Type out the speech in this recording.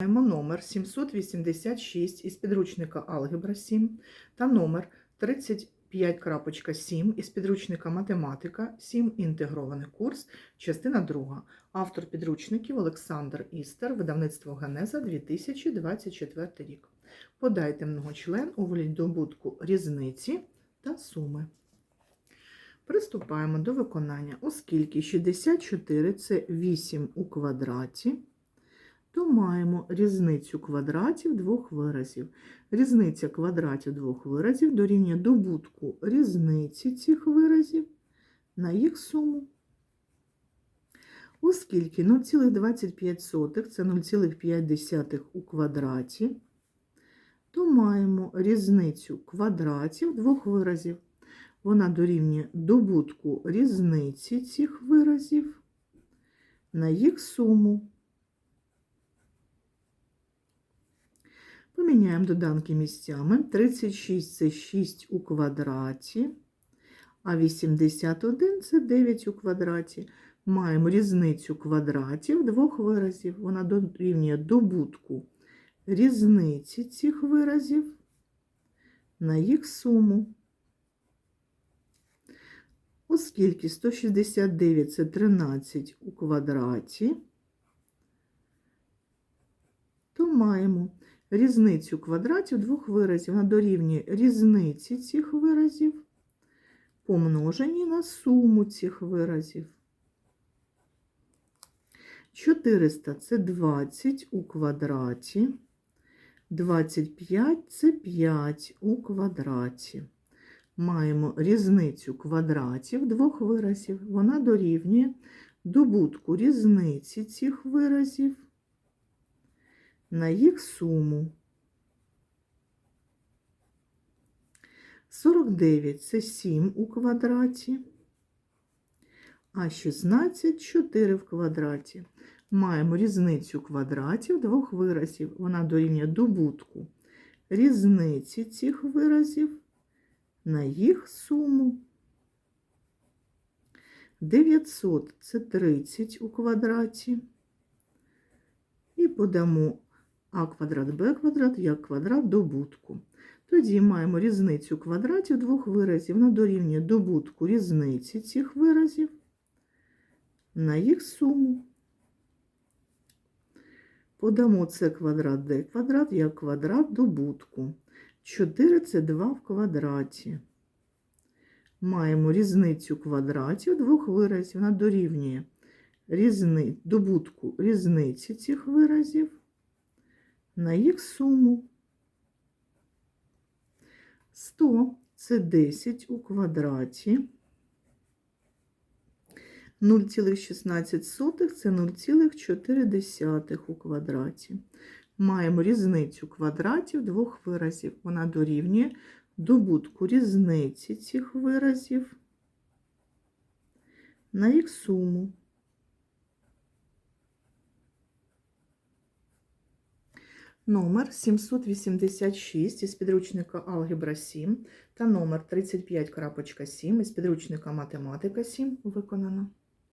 Маємо номер 786 із підручника Алгебра 7 та номер 35.7 із підручника Математика 7. Інтегрований курс, частина 2. Автор підручників Олександр Істер, видавництво Генеза 2024 рік. Подайте многочлен у добутку різниці та суми. Приступаємо до виконання. Оскільки 64 це 8 у квадраті, то маємо різницю квадратів двох виразів. Різниця квадратів двох виразів дорівнює добутку різниці цих виразів на їх суму. Оскільки 0,25 це 0,5 у квадраті, то маємо різницю квадратів двох виразів. Вона дорівнює добутку різниці цих виразів на їх суму. Поміняємо доданки місцями. 36 це 6 у квадраті, а 81 це 9 у квадраті. Маємо різницю квадратів двох виразів. Вона дорівнює добутку різниці цих виразів на їх суму. Оскільки 169 це 13 у квадраті, то маємо різницю квадратів двох виразів. Вона дорівнює різниці цих виразів, помножені на суму цих виразів. 400 це 20 у квадраті, 25 це 5 у квадраті. Маємо різницю квадратів двох виразів. Вона дорівнює добутку різниці цих виразів на їх суму. 49 це 7 у квадраті, а 16 4 в квадраті. Маємо різницю квадратів двох виразів. Вона дорівнює добутку різниці цих виразів на їх суму. 900 це 30 у квадраті. І подамо а квадрат Б квадрат як квадрат добутку. Тоді маємо різницю квадратів двох виразів. Вона дорівнює добутку різниці цих виразів на їх суму. Подамо С квадрат Д квадрат як квадрат добутку. 4 це 2 в квадраті. Маємо різницю квадратів двох виразів. Вона дорівнює добутку різниці цих виразів на їх суму. 100 це 10 у квадраті. 0,16 це 0,4 у квадраті. Маємо різницю квадратів двох виразів. Вона дорівнює добутку різниці цих виразів на їх суму. Номер 786 із підручника Алгебра 7 та номер 35.7 із підручника Математика 7 виконано.